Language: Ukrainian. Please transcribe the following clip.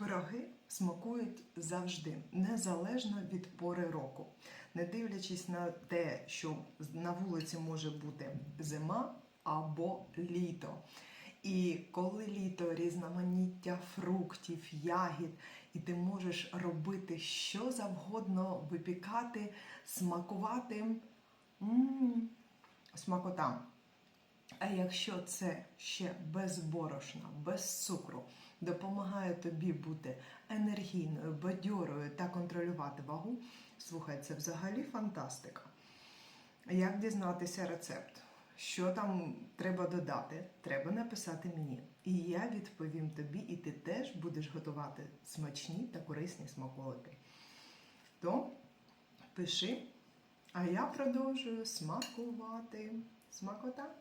Пироги смакують завжди, незалежно від пори року. Не дивлячись на те, що на вулиці може бути зима або літо. І коли літо різноманіття фруктів, ягід, і ти можеш робити що завгодно, випікати, смакувати. м смакота. А якщо це ще без борошна, без цукру, допомагає тобі бути енергійною, бадьорою та контролювати вагу, слухай, це взагалі фантастика. Як дізнатися рецепт? Що там треба додати? Треба написати мені. І я відповім тобі, і ти теж будеш готувати смачні та корисні смаколики. То пиши, а я продовжую смакувати. Смакота.